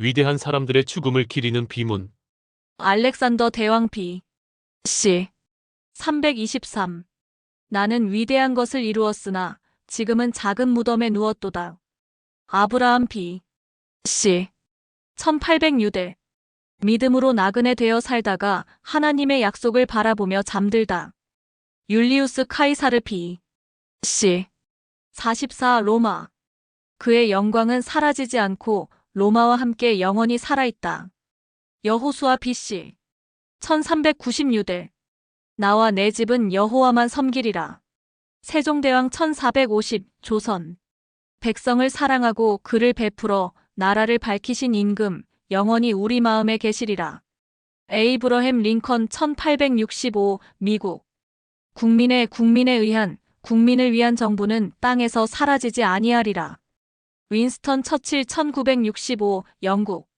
위대한 사람들의 죽음을 기리는 비문. 알렉산더 대왕 비. 씨. 323. 나는 위대한 것을 이루었으나 지금은 작은 무덤에 누웠도다. 아브라함 비. 씨. 1806대. 믿음으로 나그네 되어 살다가 하나님의 약속을 바라보며 잠들다. 율리우스 카이사르 비. 씨. 44 로마. 그의 영광은 사라지지 않고 로마와 함께 영원히 살아있다. 여호수아 BC 1396대 나와 내 집은 여호와만 섬기리라. 세종대왕 1450 조선 백성을 사랑하고 그를 베풀어 나라를 밝히신 임금 영원히 우리 마음에 계시리라. 에이브러햄 링컨 1865 미국 국민의 국민에 의한 국민을 위한 정부는 땅에서 사라지지 아니하리라. 윈스턴 처칠 1965 영국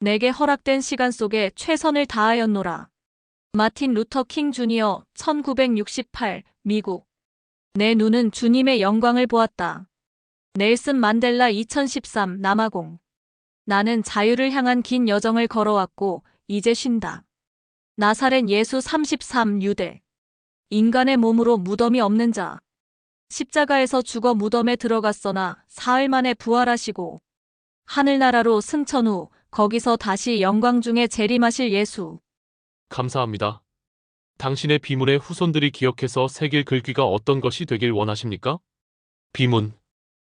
내게 허락된 시간 속에 최선을 다하였노라. 마틴 루터 킹 주니어 1968 미국 내 눈은 주님의 영광을 보았다. 넬슨 만델라 2013 남아공 나는 자유를 향한 긴 여정을 걸어왔고 이제 쉰다. 나사렛 예수 33 유대 인간의 몸으로 무덤이 없는 자 십자가에서 죽어 무덤에 들어갔으나 사흘 만에 부활하시고 하늘나라로 승천 후 거기서 다시 영광 중에 재림하실 예수. 감사합니다. 당신의 비문의 후손들이 기억해서 새길 글귀가 어떤 것이 되길 원하십니까? 비문.